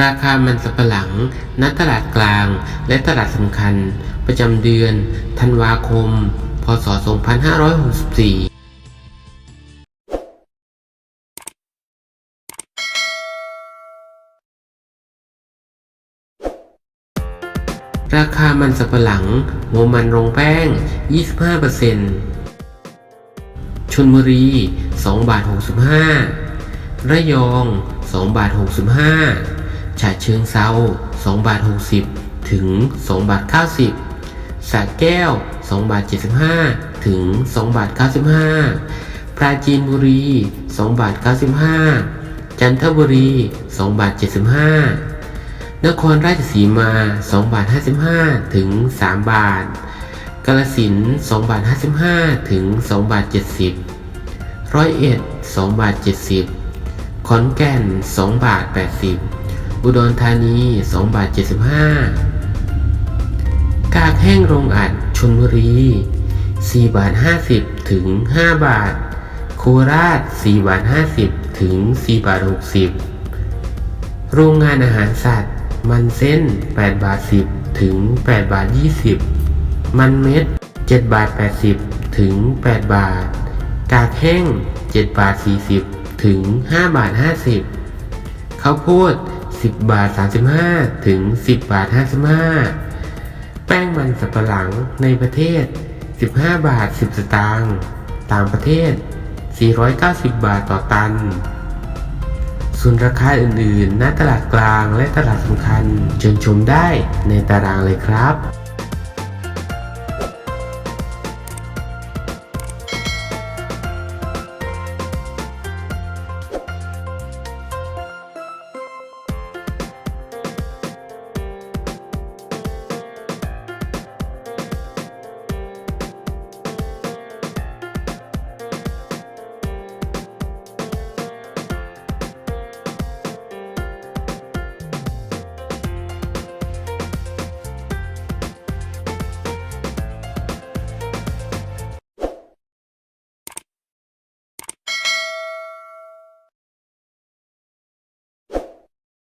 ราคามันสับปะหลัง ณ ตลาดกลาง และตลาดสำคัญ ประจำเดือน ธันวาคม พศ 2564ราคามันสับปะหลังหัวมันโรงแป้ง 25%ชลบุรี 2 บาท 65 ระยอง 2 บาท 65 ฉะเชิงเซา2บาท60 ถึง2บาท90สระแก้ว2บาท75 ถึง2บาท95 ปราจีนบุรี2บาท95 จันทบุรี2บาท75 นครราชสีมา2บาท55 ถึง 3 บาทกาลสิน2บาท55 ถึง2บาท70ร้อยเอ็ด2บาท70ขอนแก่น2บาท80 อุดรธานี 2 บาท 75 กากแห้งโรงอัดชนบุรี 4 บาท 50 ถึง 5 บาท โคราช 4 บาท 50 ถึง 4 บาท 60 โรงงานอาหารสัตว์ มันเส้น 8 บาท 10 ถึง 8 บาท 20 มันเม็ด 7 บาท 80 ถึง 8 บาท กากแห้ง 7 บาท 40 ถึง 5 บาท 50ข้าวโพด 10 บาท 35 ถึง 10 บาท 55 แป้งมันสับปะหลังในประเทศ 15 บาท 10 สตางค์ต่างประเทศ 490 บาทต่อตัน ส่วนราคาอื่นๆ ณ ตลาดกลางและตลาดสำคัญเชิญชมได้ในตารางเลยครับ